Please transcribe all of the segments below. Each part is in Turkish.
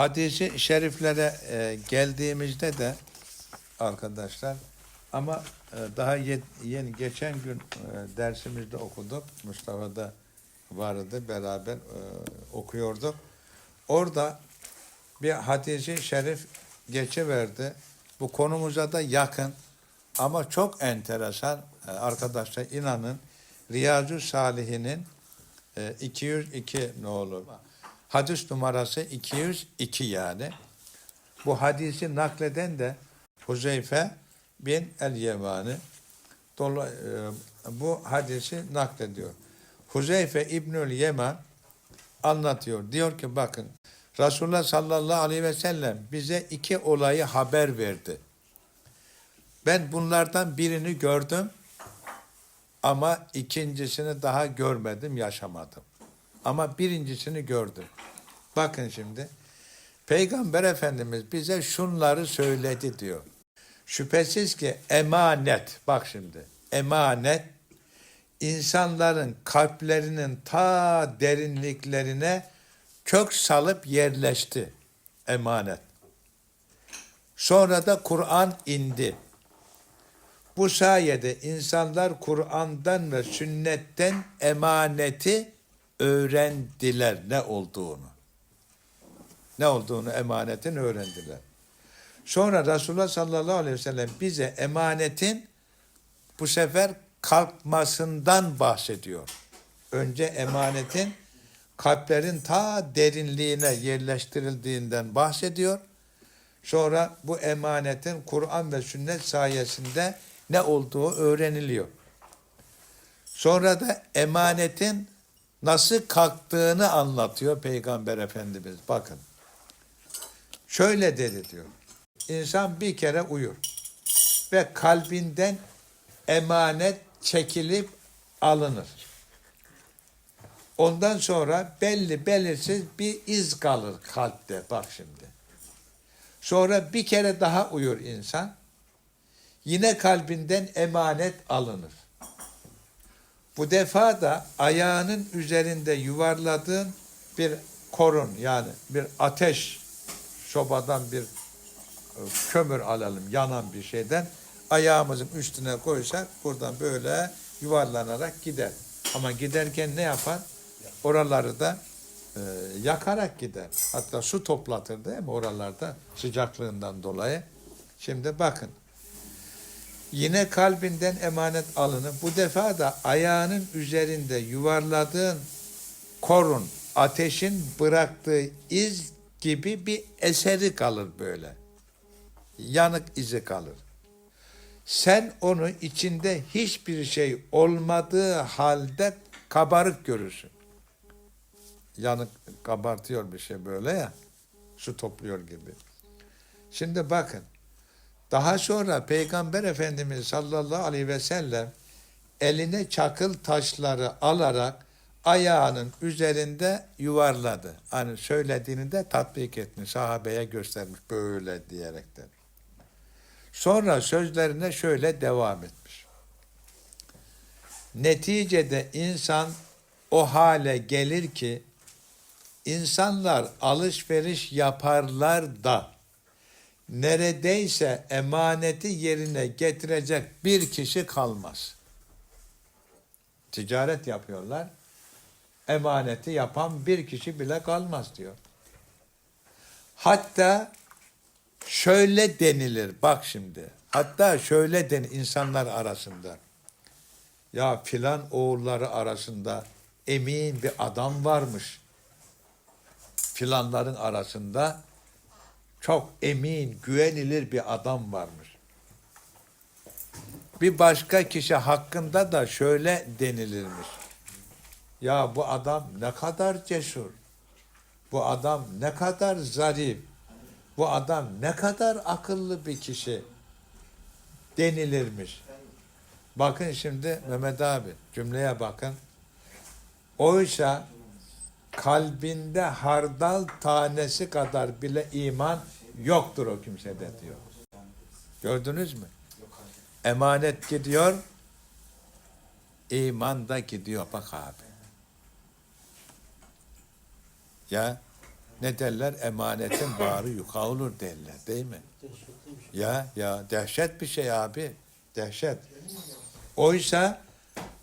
Hadisi şeriflere e, geldiğimizde de arkadaşlar ama e, daha ye- yeni geçen gün e, dersimizde okuduk. Mustafa da vardı beraber e, okuyorduk. Orada bir hadisi şerif geçiverdi. Bu konumuza da yakın ama çok enteresan e, arkadaşlar inanın Riyazu Salihinin e, 202 ne olur? Hadis numarası 202 yani. Bu hadisi nakleden de Huzeyfe bin el-Yemani. Dola- e, bu hadisi naklediyor. Huzeyfe İbnül Yeman anlatıyor. Diyor ki bakın Resulullah sallallahu aleyhi ve sellem bize iki olayı haber verdi. Ben bunlardan birini gördüm ama ikincisini daha görmedim, yaşamadım. Ama birincisini gördüm. Bakın şimdi. Peygamber Efendimiz bize şunları söyledi diyor. Şüphesiz ki emanet, bak şimdi, emanet insanların kalplerinin ta derinliklerine kök salıp yerleşti. Emanet. Sonra da Kur'an indi. Bu sayede insanlar Kur'an'dan ve sünnetten emaneti öğrendiler ne olduğunu. Ne olduğunu emanetin öğrendiler. Sonra Resulullah sallallahu aleyhi ve sellem bize emanetin bu sefer kalkmasından bahsediyor. Önce emanetin kalplerin ta derinliğine yerleştirildiğinden bahsediyor. Sonra bu emanetin Kur'an ve sünnet sayesinde ne olduğu öğreniliyor. Sonra da emanetin nasıl kalktığını anlatıyor Peygamber Efendimiz. Bakın. Şöyle dedi diyor. İnsan bir kere uyur ve kalbinden emanet çekilip alınır. Ondan sonra belli belirsiz bir iz kalır kalpte bak şimdi. Sonra bir kere daha uyur insan. Yine kalbinden emanet alınır. Bu defa da ayağının üzerinde yuvarladığın bir korun yani bir ateş sobadan bir e, kömür alalım yanan bir şeyden ayağımızın üstüne koysak buradan böyle yuvarlanarak gider. Ama giderken ne yapar? Oraları da e, yakarak gider. Hatta su toplatır değil mi oralarda sıcaklığından dolayı. Şimdi bakın. Yine kalbinden emanet alınır. Bu defa da ayağının üzerinde yuvarladığın korun, ateşin bıraktığı iz gibi bir eseri kalır böyle. Yanık izi kalır. Sen onu içinde hiçbir şey olmadığı halde kabarık görürsün. Yanık kabartıyor bir şey böyle ya. Su topluyor gibi. Şimdi bakın. Daha sonra Peygamber Efendimiz sallallahu aleyhi ve sellem eline çakıl taşları alarak ayağının üzerinde yuvarladı. Hani söylediğini de tatbik etmiş, sahabeye göstermiş böyle diyerekten. Sonra sözlerine şöyle devam etmiş. Neticede insan o hale gelir ki insanlar alışveriş yaparlar da neredeyse emaneti yerine getirecek bir kişi kalmaz. Ticaret yapıyorlar. Emaneti yapan bir kişi bile kalmaz diyor. Hatta şöyle denilir bak şimdi. Hatta şöyle den insanlar arasında. Ya filan oğulları arasında emin bir adam varmış. Filanların arasında çok emin, güvenilir bir adam varmış. Bir başka kişi hakkında da şöyle denilirmiş. Ya bu adam ne kadar cesur. Bu adam ne kadar zarif. Bu adam ne kadar akıllı bir kişi denilirmiş. Bakın şimdi Mehmet abi cümleye bakın. Oysa kalbinde hardal tanesi kadar bile iman yoktur o kimsede diyor. Gördünüz mü? Emanet gidiyor, iman da gidiyor bak abi. Ya ne derler? Emanetin bağrı yuka olur derler değil mi? Ya ya dehşet bir şey abi. Dehşet. Oysa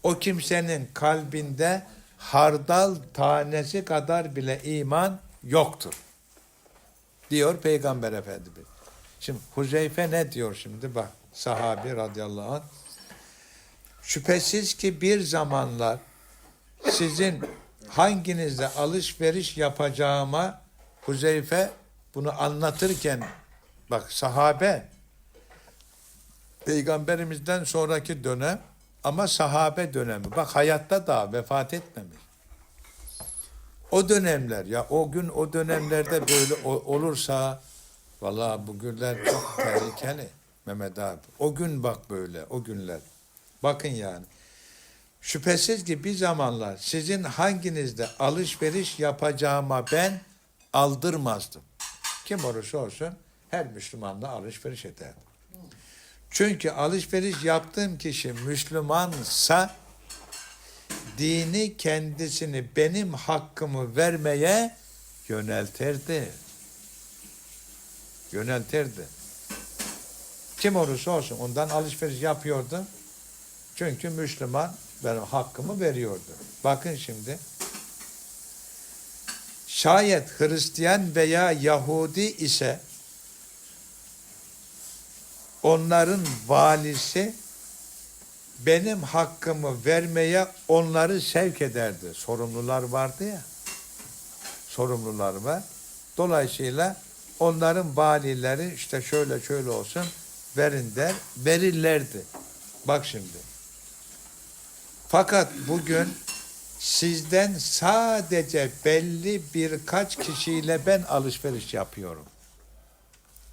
o kimsenin kalbinde hardal tanesi kadar bile iman yoktur. Diyor Peygamber Efendimiz. Şimdi Huzeyfe ne diyor şimdi bak sahabi radıyallahu anh. Şüphesiz ki bir zamanlar sizin hanginizle alışveriş yapacağıma Huzeyfe bunu anlatırken bak sahabe peygamberimizden sonraki dönem ama sahabe dönemi. Bak hayatta da vefat etmemiş. O dönemler ya o gün o dönemlerde böyle olursa vallahi bu günler çok tehlikeli Mehmet abi. O gün bak böyle o günler. Bakın yani. Şüphesiz ki bir zamanlar sizin hanginizde alışveriş yapacağıma ben aldırmazdım. Kim olursa olsun her Müslümanla alışveriş ederdim. Çünkü alışveriş yaptığım kişi Müslümansa dini kendisini benim hakkımı vermeye yöneltirdi. Yöneltirdi. Kim olursa olsun ondan alışveriş yapıyordu. Çünkü Müslüman benim hakkımı veriyordu. Bakın şimdi. Şayet Hristiyan veya Yahudi ise onların valisi benim hakkımı vermeye onları sevk ederdi. Sorumlular vardı ya. Sorumlular var. Dolayısıyla onların valileri işte şöyle şöyle olsun verin der, verirlerdi. Bak şimdi. Fakat bugün sizden sadece belli birkaç kişiyle ben alışveriş yapıyorum.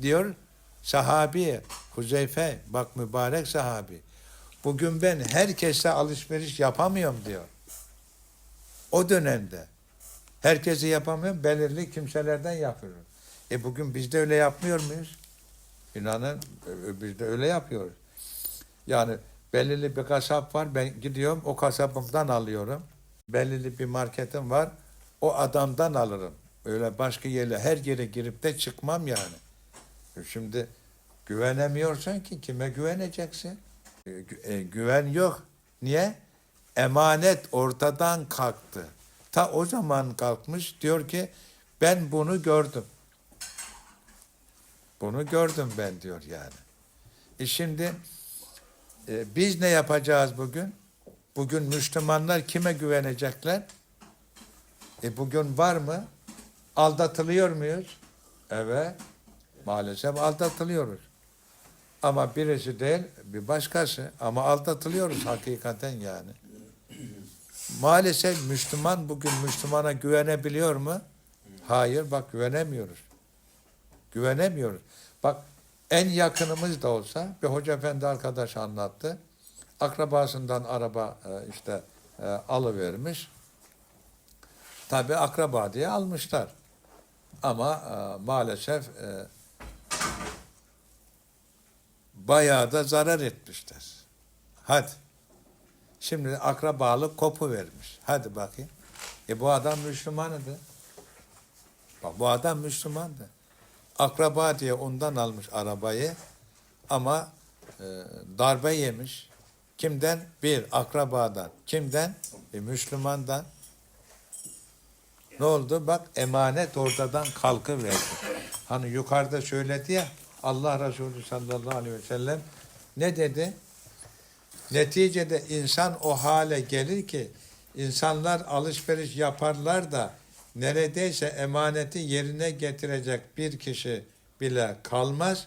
Diyor sahabi Huzeyfe bak mübarek sahabi. Bugün ben herkese alışveriş yapamıyorum diyor. O dönemde herkesi yapamıyorum belirli kimselerden yapıyorum. E bugün biz de öyle yapmıyor muyuz? İnanın e, biz de öyle yapıyoruz. Yani belirli bir kasap var ben gidiyorum o kasabımdan alıyorum. Belirli bir marketim var o adamdan alırım. Öyle başka yerle her yere girip de çıkmam yani. E Şimdi güvenemiyorsan ki kime güveneceksin? E, e, güven yok. Niye? Emanet ortadan kalktı. Ta o zaman kalkmış diyor ki ben bunu gördüm. Bunu gördüm ben diyor yani. E şimdi e, biz ne yapacağız bugün? Bugün Müslümanlar kime güvenecekler? E bugün var mı? Aldatılıyor muyuz? Evet. Maalesef aldatılıyoruz. Ama birisi değil, bir başkası. Ama aldatılıyoruz hakikaten yani. Maalesef Müslüman bugün Müslümana güvenebiliyor mu? Hayır, bak güvenemiyoruz. Güvenemiyoruz. Bak en yakınımız da olsa bir hoca efendi arkadaş anlattı. Akrabasından araba e, işte e, alıvermiş. Tabi akraba diye almışlar. Ama e, maalesef bayağı da zarar etmişler. Hadi. Şimdi akrabalık kopu vermiş. Hadi bakayım. E bu adam Müslümanıydı. Bak bu adam Müslümandı. Akraba diye ondan almış arabayı ama e, darbe yemiş. Kimden? Bir, akrabadan. Kimden? E, Müslümandan. Ne oldu? Bak emanet ortadan kalkıverdi. Hani yukarıda söyledi ya Allah Resulü sallallahu aleyhi ve sellem ne dedi? Neticede insan o hale gelir ki insanlar alışveriş yaparlar da neredeyse emaneti yerine getirecek bir kişi bile kalmaz.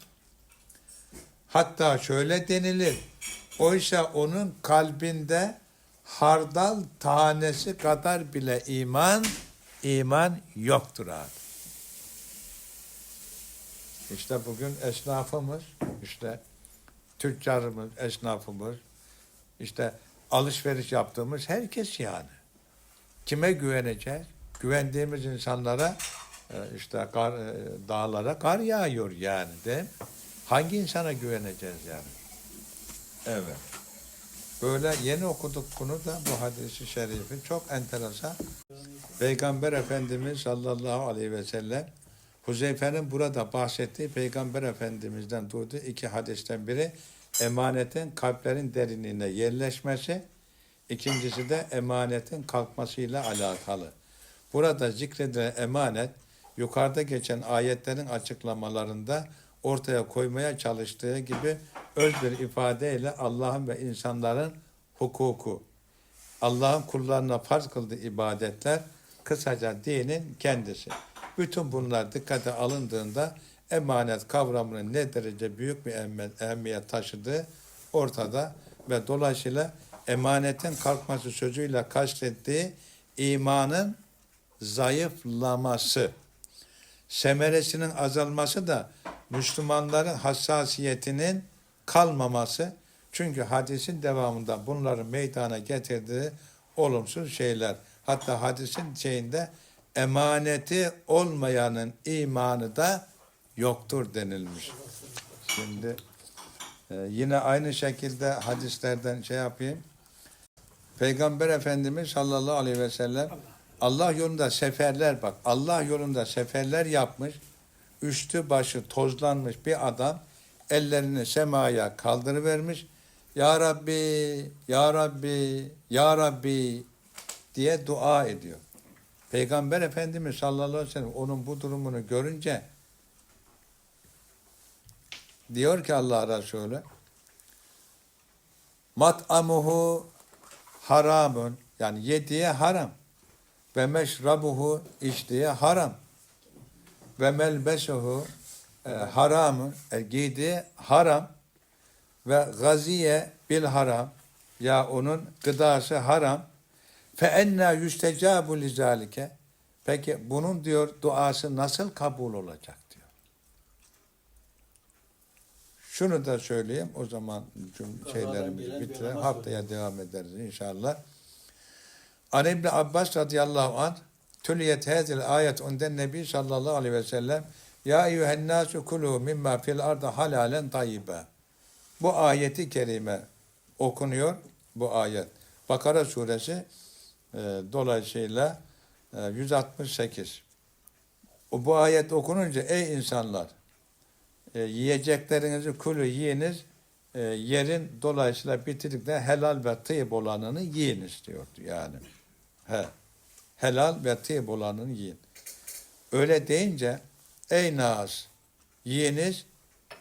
Hatta şöyle denilir. Oysa onun kalbinde hardal tanesi kadar bile iman iman yoktur abi. İşte bugün esnafımız, işte tüccarımız, esnafımız, işte alışveriş yaptığımız herkes yani. Kime güveneceğiz? Güvendiğimiz insanlara e, işte kar, e, dağlara kar yağıyor yani mi? Hangi insana güveneceğiz yani? Evet. Böyle yeni okuduk bunu da bu hadisi şerifi çok enteresan. Peygamber Efendimiz sallallahu aleyhi ve sellem Huzeyfe'nin burada bahsettiği Peygamber Efendimiz'den duyduğu iki hadisten biri emanetin kalplerin derinliğine yerleşmesi, ikincisi de emanetin kalkmasıyla alakalı. Burada zikredilen emanet yukarıda geçen ayetlerin açıklamalarında ortaya koymaya çalıştığı gibi öz bir ifadeyle Allah'ın ve insanların hukuku, Allah'ın kullarına farz kıldığı ibadetler, kısaca dinin kendisi. Bütün bunlar dikkate alındığında emanet kavramının ne derece büyük bir ehemmiyet, taşıdığı ortada ve dolayısıyla emanetin kalkması sözüyle kastettiği imanın zayıflaması, semeresinin azalması da Müslümanların hassasiyetinin kalmaması. Çünkü hadisin devamında bunların meydana getirdiği olumsuz şeyler. Hatta hadisin şeyinde emaneti olmayanın imanı da yoktur denilmiş. Şimdi e, yine aynı şekilde hadislerden şey yapayım. Peygamber Efendimiz sallallahu aleyhi ve sellem Allah yolunda seferler bak Allah yolunda seferler yapmış. Üstü başı tozlanmış bir adam ellerini semaya kaldırıvermiş. Ya Rabbi, Ya Rabbi, Ya Rabbi diye dua ediyor. Peygamber Efendimiz sallallahu aleyhi ve sellem onun bu durumunu görünce diyor ki Allah Resulü mat'amuhu haramun. Yani yediği haram. Ve meşrabuhu içtiği haram. Ve melbesuhu e, haramın e, giydiği haram. Ve gaziye bil haram. Ya onun gıdası haram fe enna yüstecabu lizalike peki bunun diyor duası nasıl kabul olacak diyor. Şunu da söyleyeyim o zaman cüm- şeylerimizi bitirelim. Haftaya devam ederiz inşallah. An İbni Abbas radıyallahu anh tüliyet hazil ayet unden Nebi sallallahu aleyhi ve sellem Ya eyyühen nasu kulu mimma fil arda halalen tayyibe. Bu ayeti kerime okunuyor bu ayet. Bakara suresi e, dolayısıyla e, 168. O, bu ayet okununca ey insanlar e, yiyeceklerinizi kulu yiyiniz e, yerin dolayısıyla bitirdikten helal ve tıyıp olanını yiyiniz diyordu yani. He. Helal ve tıyıp olanını yiyin. Öyle deyince ey nas yiyiniz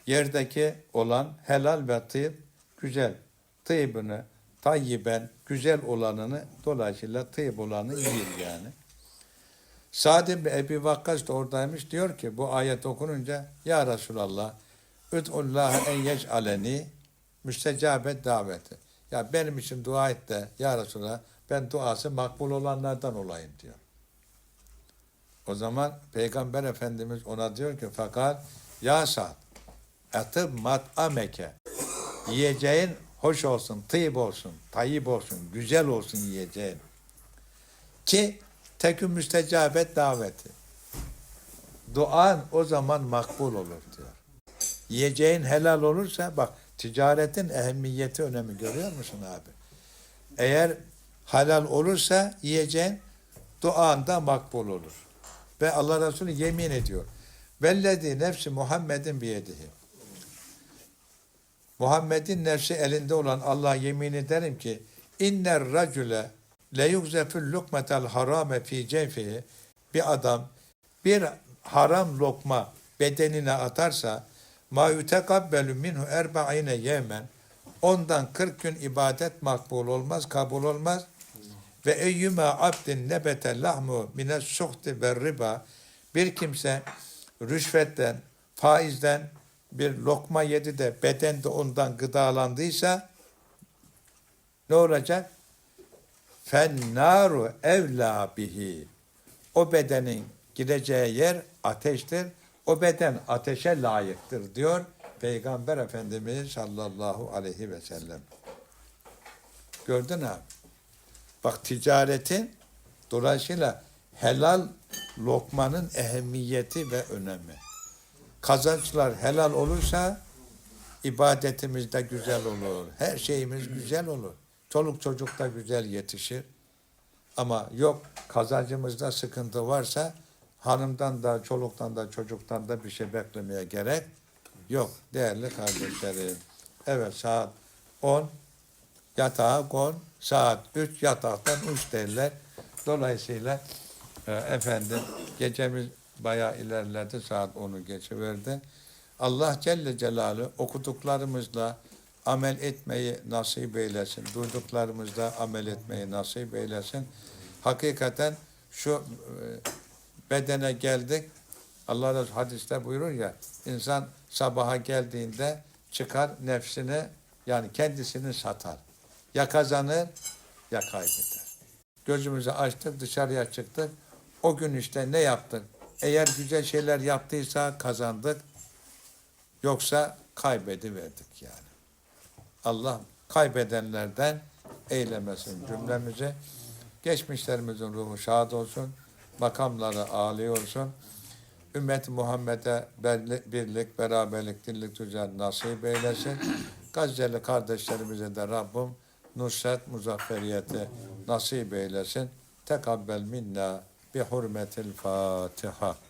yerdeki olan helal ve tıyıp güzel. Tıyıbını tayyiben güzel olanını dolayısıyla tıyıp olanı yiyin yani. Sa'd ibn Ebi Vakkas da oradaymış. Diyor ki bu ayet okununca Ya Resulallah Üd'ullaha en yec'aleni müstecabet daveti. Ya benim için dua et de Ya Resulallah ben duası makbul olanlardan olayım diyor. O zaman Peygamber Efendimiz ona diyor ki fakat Ya Sa'd atıp mat'ameke yiyeceğin hoş olsun, tıyıp olsun, tayyip olsun, güzel olsun yiyeceğin. Ki tekün müstecabet daveti. Duan o zaman makbul olur diyor. Yiyeceğin helal olursa bak ticaretin ehemmiyeti önemi görüyor musun abi? Eğer halal olursa yiyeceğin duan da makbul olur. Ve Allah Resulü yemin ediyor. Vellezi nefsi Muhammedin biyedihi. Muhammed'in nefsi elinde olan Allah yemin ederim ki inner racüle le yugzefül lukmetel harame fi cevfihi bir adam bir haram lokma bedenine atarsa ma yutekabbelu minhu erba'ine yemen. Ondan 40 gün ibadet makbul olmaz, kabul olmaz. Ve eyyüme abdin nebete lahmu mine suhti ve riba. Bir kimse rüşvetten, faizden bir lokma yedi de beden de ondan gıdalandıysa ne olacak? Fennaru evla bihi. O bedenin gideceği yer ateştir. O beden ateşe layıktır diyor Peygamber Efendimiz sallallahu aleyhi ve sellem. Gördün abi. Bak ticaretin dolayısıyla helal lokmanın ehemmiyeti ve önemi. Kazançlar helal olursa ibadetimiz de güzel olur. Her şeyimiz güzel olur. Çoluk çocuk da güzel yetişir. Ama yok kazancımızda sıkıntı varsa hanımdan da çoluktan da çocuktan da bir şey beklemeye gerek yok değerli kardeşlerim. Evet saat 10 yatağa kon saat 3 yataktan uç derler. Dolayısıyla e, efendim gecemiz bayağı ilerledi saat 10'u geçiverdi. Allah Celle Celaluhu okuduklarımızla amel etmeyi nasip eylesin. Duyduklarımızla amel etmeyi nasip eylesin. Hakikaten şu e, bedene geldik. Allah Resulü hadiste buyurur ya, insan sabaha geldiğinde çıkar nefsini yani kendisini satar. Ya kazanır ya kaybeder. Gözümüzü açtık dışarıya çıktık. O gün işte ne yaptık? Eğer güzel şeyler yaptıysa kazandık. Yoksa kaybediverdik yani. Allah kaybedenlerden eylemesin cümlemizi. Geçmişlerimizin ruhu şad olsun. Makamları âli olsun. Ümmet Muhammed'e birlik, beraberlik, dirlik, düzen nasip eylesin. Gazze'li kardeşlerimize de Rabbim nusret, muzafferiyeti nasip eylesin. Tekabbel minna bi hurmetil Fatiha.